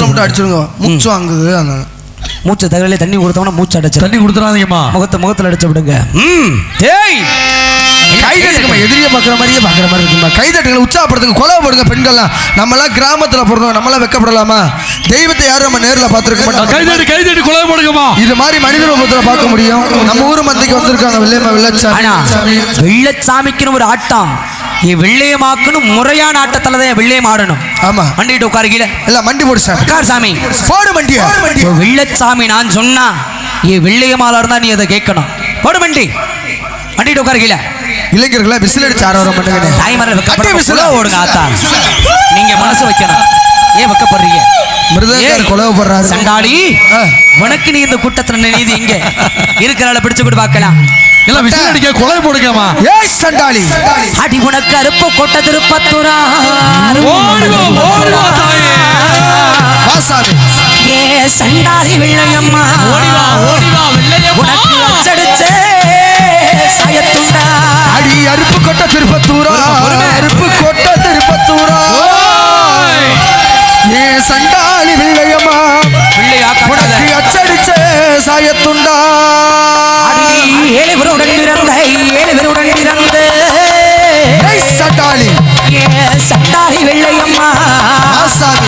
மட்டும் அடிச்சிருங்க. மூச்சு வாங்குது அதனால. மூச்சு தகவலே தண்ணி கொடுத்தோம்னா மூச்சு அடைச்சு தண்ணி கொடுத்துறாதீங்கம்மா. முகத்தை முகத்துல அடிச்சு விடுங்க. ம். டேய் கை தட்டுங்கம்மா எதிரியை பார்க்குற மாதிரியே பார்க்குற மாதிரி இருக்குமா கை தட்டுங்களை உற்சாகப்படுத்துங்க கொலைப்படுங்க பெண்கள்லாம். நம்மலாம் கிராமத்தில் பிறந்தோம் நம்மளாம் வெக்கப்படலாமா? தெய்வத்தை யாரும் நம்ம நேரில் பார்த்துருக்க மாட்டோம் கைதடி கைதடி கொலை போடுங்கம்மா இது மாதிரி மனித ரூபத்தில் பார்க்க முடியும். நம்ம ஊர் மந்தைக்கு வந்திருக்காங்க வெள்ளையம்மா வெள்ளச்சாமி. வெள்ளச்சாமிக்குன்னு ஒரு ஆட்டம். என் வெள்ளையமாக்குன்னு முறையான ஆட்டத்துல தான் வெள்ளையம் ஆடணும். ஆமா. வண்டிட்டு உட்காரு கீழே. எல்லாம் மண்டி போடு சார் உட்கார் சாமி. போடு மண்டியா வெள்ளச்சாமி நான் சொன்னா என் வெள்ளையமால இருந்தா நீ அதை கேட்கணும். போடு வண்டி. வண்டிட்டு உட்காரு கீழே. இளைஞர்களா விசில் அடிச்சு ஆட வர மாட்டேங்க தாய்மாரில் கட்டி? விசில. ஓடுங்க ஆத்தா. நீங்க மனசு வைக்கணும். ஏன் வைக்கப்படுறீங்க? மிருதங்கார் ஏய், கொலைப்படுறாரு சண்டாளி ஆ. உனக்கு நீ இந்த கூட்டத்துல நீதி இங்க. இருக்கிறாள பிடிச்சு கூட பார்க்கலாம். எல்லாம் விசில் அடிக்க கொலை போடுங்கம்மா ஏய் சண்டாளி. அடி உனக்கு அருப்பு கொட்ட திருப்பத்துரா ஓடி வா, ஓடி வா, தாயே. வாசாமி. ஏ சண்டாளி வெள்ளையம்மா. ஓடி வா, ஓடி வா, வெள்ளையம்மா. உனக்கு அச்சடிச்சே சாயத்துண்டா. அடி. அருப்பு கொட்ட திருப்பத்தூரா. சண்டாளி வெள்ளையம்மா பிள்ளையா காட்டாத. உனக்கு அச்சடிச்ச சாயத்துண்டா. ஏழு பேருடன் பிறந்த ஏழு பேருடன் பிறந்த சண்டாளி. சண்டாளி வெள்ளையம்மா வாசாமி